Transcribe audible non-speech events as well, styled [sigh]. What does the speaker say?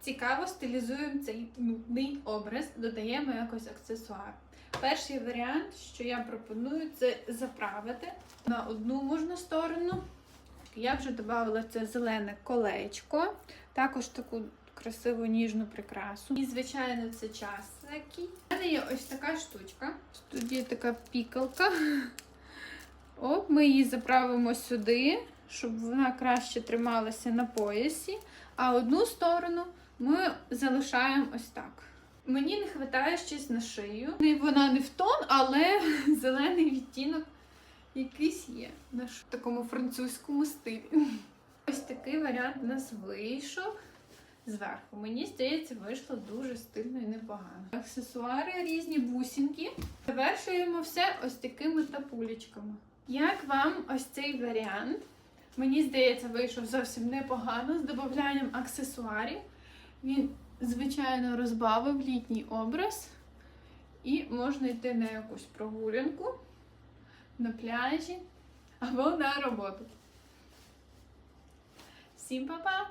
Цікаво стилізуємо цей нудний образ, додаємо якось аксесуар. Перший варіант, що я пропоную, це заправити на одну можна сторону. Я вже додала це зелене колечко, також таку красиву ніжну прикрасу. І, звичайно, це часники. У мене є ось така штучка. Тут є така пікалка. Оп, ми її заправимо сюди, щоб вона краще трималася на поясі. А одну сторону ми залишаємо ось так. Мені не вистачає щось на шию. Вона не в тон, але [laughs] зелений відтінок якийсь є на такому французькому стилі. Ось такий варіант у нас вийшов зверху. Мені здається, вийшло дуже стильно і непогано. Аксесуари різні бусинки. Завершуємо все ось такими тапулечками. Як вам ось цей варіант? Мені здається, вийшов зовсім непогано з додаванням аксесуарів. Він, звичайно, розбавив літній образ. І можна йти на якусь прогулянку на пляжі або на роботу. Всім па-па!